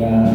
Yeah.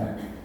Amen.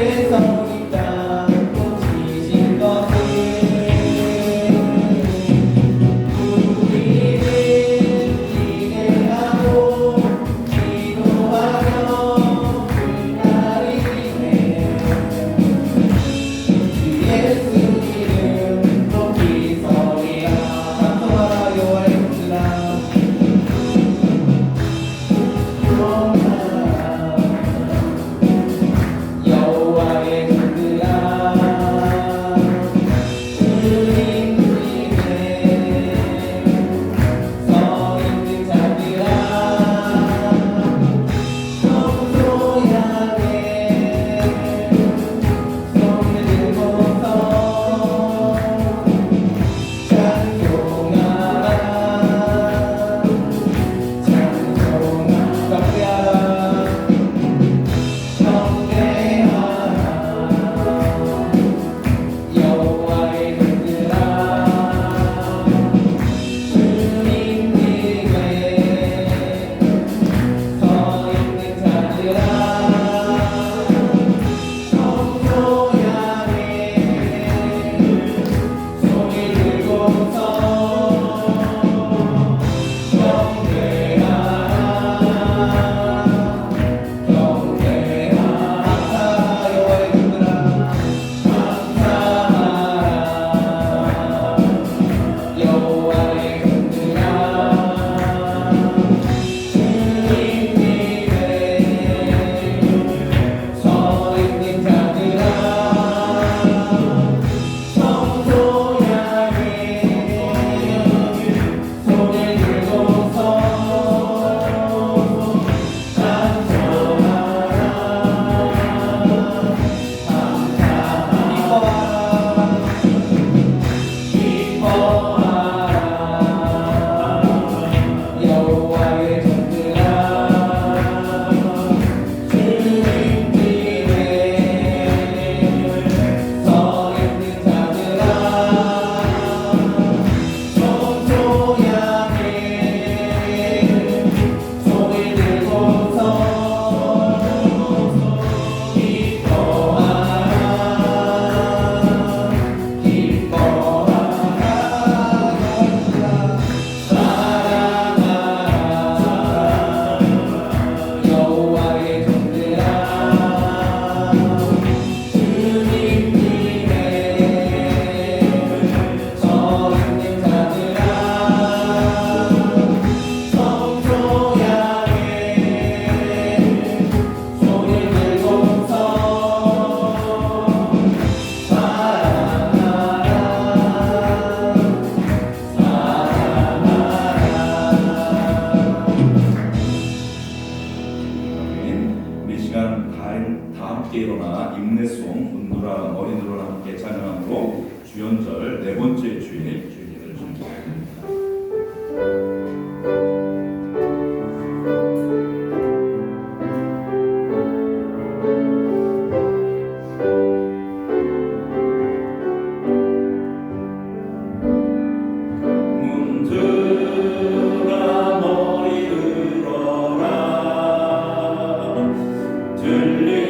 que 찬송가, 임례송, 문노라, 머리노라 함께 찬양함으로 주연절 네 번째 주일 주일을 준비합니다. 들리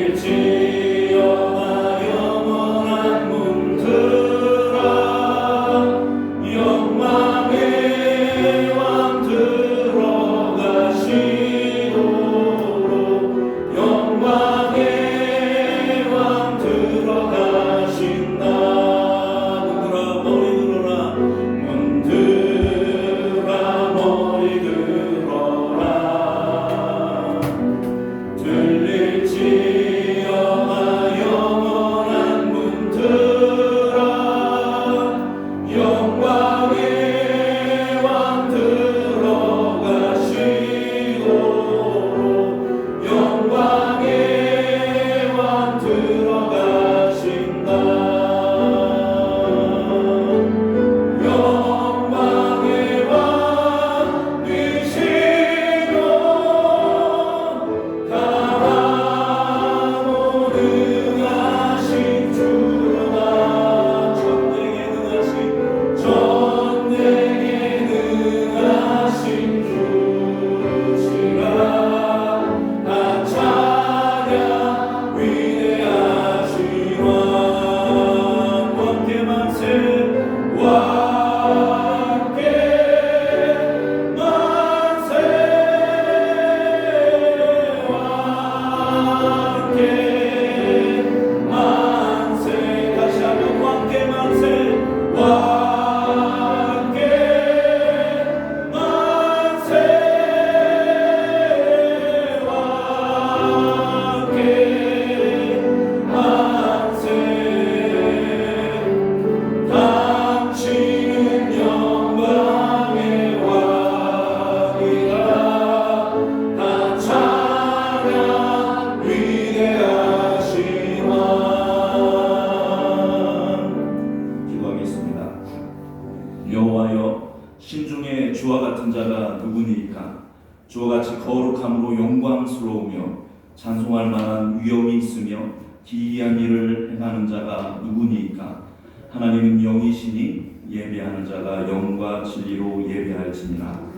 누구니까 하나님은 영이시니 예배하는 자가 영과 진리로 예배할지니라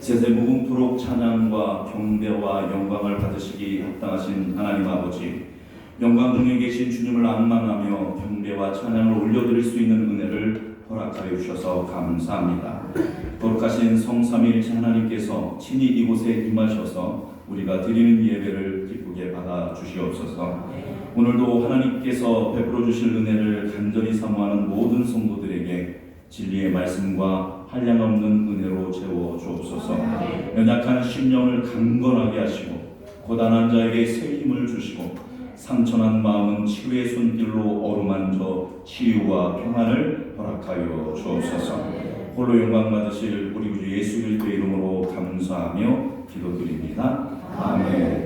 세세 무궁토록 찬양과 경배와 영광을 받으시기 합당하신 하나님 아버지 영광 중에 계신 주님을 악망하며 경배와 찬양을 올려드릴 수 있는 은혜를 허락하여 주셔서 감사합니다. 거룩하신 성삼일체 하나님께서 친히 이곳에 임하셔서 우리가 드리는 예배를 기쁘게 받아 주시옵소서. 오늘도 하나님께서 베풀어 주실 은혜를 간절히 사모하는 모든 성도들에게 진리의 말씀과 한량없는 은혜로 채워 주옵소서. 연약한 심령을 강건하게 하시고 고단한 자에게 새 힘을 주시고 상처난 마음은 치유의 손길로 어루만져 치유와 평안을 허락하여 주옵소서. 홀로 영광 받으실 우리 구주 예수 그리스도의 이름으로 감사하며 기도드립니다. 아멘.